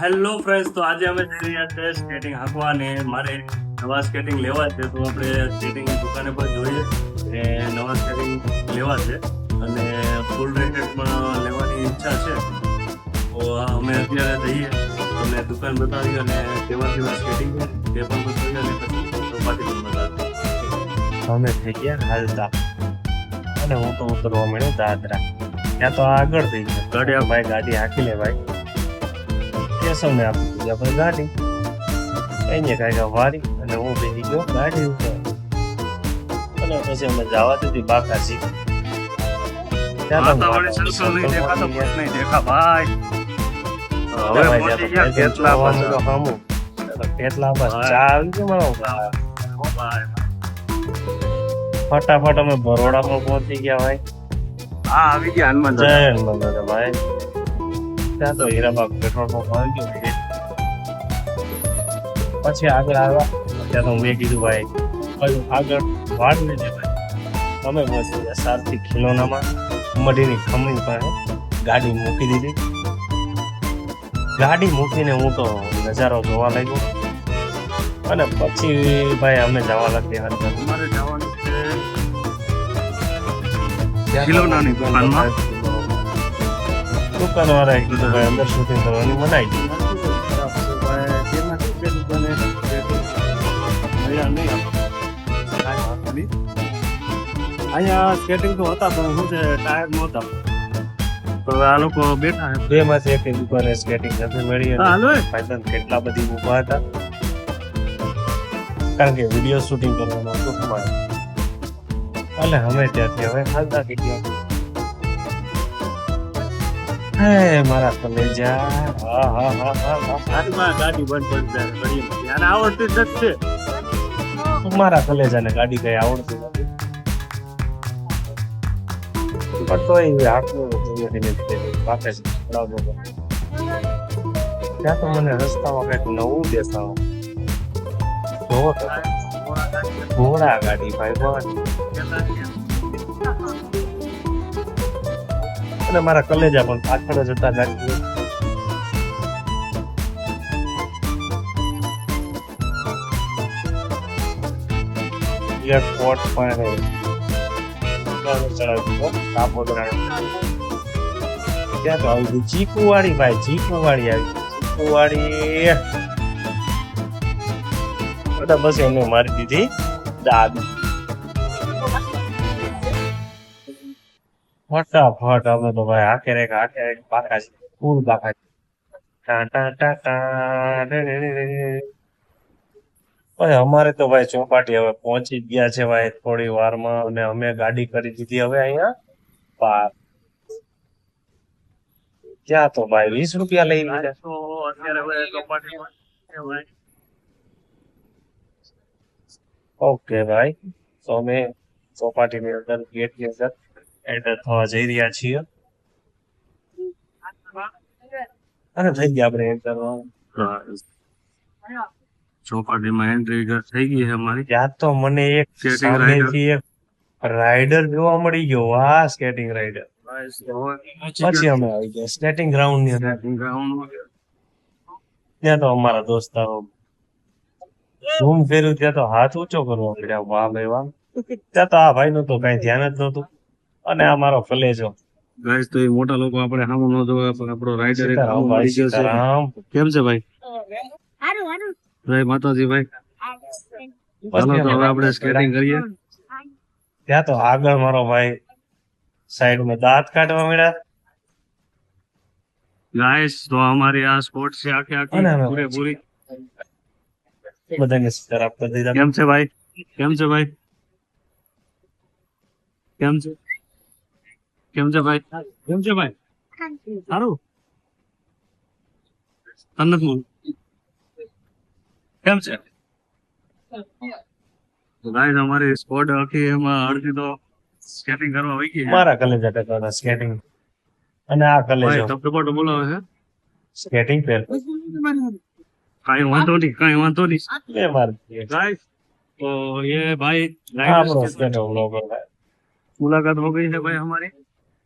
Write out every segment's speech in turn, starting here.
Hello friends તો આજે અમે જઈ રહ્યા છે સ્કેટિંગ હાંકવા ને મારે નવા સ્કેટિંગ લેવા છે તો આપણે સ્કેટિંગ દુકાને પર જોઈએ. અને નવા સ્કેટિંગ લેવા છે. અને ફૂલ રેકેટ પણ લેવાની ઈચ્છા છે. તો અમે અત્યારે જઈએ. તમને દુકાન બતાવી અને કેવા કેવા સ્કેટિંગ છે તે પણ બતાવી અને પછી ચોપાટી પણ બતાવી અમે થઈ ગયા હાલતા. અને હું તો ઉતરવા મળ્યો દાદરા. ત્યાં તો આગળ થઈ ગયો. ગાડી ભાઈ ગાડી હાંકી લે ભાઈ. કેશવને આપી દીધી આપણે ગાડી. એને કાંઈક વારી અને હું બેસી ગયો ગાડી ઉપર. અને પછી અમે જવા દીધી બાકાજી. ફટાફટ અમે બરોડામાં પહોંચી ગયા ભાઈ. આવી ગયા હનુમાન જય હનુમાન ભાઈ. ત્યાં તો હીરાબાગ પેટ્રોલ પંપ આવી ગયો છે. પછી આગળ આવ્યા. ત્યાં તો મેં કીધું, ભાઈ પછી આગળ વાડ લેજે ભાઈ. અમે પહોંચી ગયા સારથી ખીલોનામાં મઢીની ખમણી પાસે ગાડી મૂકી દીધી. ગાડી મૂકીને હું તો નજારો જોવા લાગ્યો. અને પછી ભાઈ અમે જવા લાગ્યા અંદર અમારે જવાનું છે ખીલોનાની દુકાનમાં? દુકાન વાળાએ કીધું ભાઈ અંદર શૂટિંગ કરવાની મનાઈ દીધી અહીંયા સ્કેટિંગ તો હતા પણ શું છે ટાયર નહોતા તો આ લોકો બેઠા બે માંથી એક દુકાને સ્કેટિંગ નથી મળી હાલો. ફાયદા કેટલા બધી ઊભા હતા. કારણ કે વીડિયો શૂટિંગ કરવાનું હતું અમારે એટલે અમે ત્યાંથી હવે હાલતા ગયા હે મારા કલેજા હા હા હા હા હાથમાં ગાડી બંધ પડી જાય અને આવડતી જ છે મારા કલેજાને ગાડી કઈ આવડતી નથી. પણ તો એ આટલું. ત્યાં તો મને રસ્તામાં કંઈક નવું દેખાવ જોવો તો ઘોડા ગાડી ભાઈ ઘોડા અને મારા કલેજા પણ પાછળ જ હતા ગાડી. એરપોર્ટ પણ ચડાવ્યું તો ભાઈ ચીકુ આવી ગઈ. બધા બસ એને મારી દીધી દાદી. ફટાફટ અમે તો ભાઈ આખે રેખ આખે રેખ પાકા છે ફૂલ પાકા છે. ભાઈ અમારે તો ભાઈ ચોપાટી હવે પહોંચી ગયા છે ભાઈ થોડી વારમાં અને અમે ગાડી કરી દીધી હવે અહીંયા. પાર ક્યાં તો ભાઈ વીસ રૂપિયા લઈ લીધા. ઓકે ભાઈ તો અમે ચોપાટીની અંદર ગેટની અંદર એન્ટર થવા જઈ રહ્યા છીએ. અને થઈ ગયા આપણે એન્ટર ચોપાટીમાં એન્ટ્રી થઈ ગઈ છે અમારી. ત્યાં તો મને એક સામેથી એક રાઇડર જોવા મળી ગયો. વાહ સ્કેટિંગ રાઇડર પછી અમે આવી ગયા. સ્કેટિંગ ગ્રાઉન્ડની અંદર. ત્યાં તો અમારા દોસ્તારો ઘૂમ ફેર્યું. ત્યાં તો હાથ ઊંચો કરવો પડ્યા. વાહ ભાઈ વાહ. ત્યાં તો આ ભાઈ નું તો કઈ ધ્યાન જ નહોતું. અને આ મારો કલેજો ગાઈસ તો એ મોટા લોકો આપણે સામુ ન જોવા પણ આપણો રાઈડર એક સામુ મળી ગયો છે. કેમ છે ભાઈ? હારું હારું. જય માતાજી ભાઈ. ચાલો તો હવે આપણે સ્કેટિંગ કરીએ. ત્યાં તો આગળ મારો ભાઈ સાઈડમાં દાંત કાઢવા મળ્યા ગાઈસ તો અમારી આ સ્પોર્ટ છે આખે આખી. પૂરી પૂરેપૂરી. બધાને સ્ટાર આપતા દીધા. કેમ છે ભાઈ? કેમ છે ભાઈ? કેમ છે? કેમ છે સારું? તન્નત મુ કેમ છે? ગાઈઝ અમારી સ્કોડ આખી એમાં અડધી તો સ્કેટિંગ કરવા આવી ગઈ મારા કલેજ અટકવાના સ્કેટિંગ અને આ કલેજ ધબધબાટો બોલાવે છે? સ્કેટિંગ ફેર કાઈ વાંધો નહીં કાઈ વાંધો નહીં. લે માર ગાઈઝ તો એ ભાઈ મુલાકાત હો ગઈ છે ભાઈ અમારી?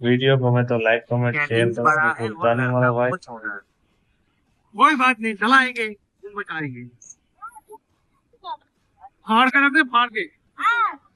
वीडियो को मैं तो लाइक कमेंट शेयर तो जाने वाला भाई। कोई बात नहीं चलाएँगे बताएँगे फाड़ कर फाड़ के। हाँ।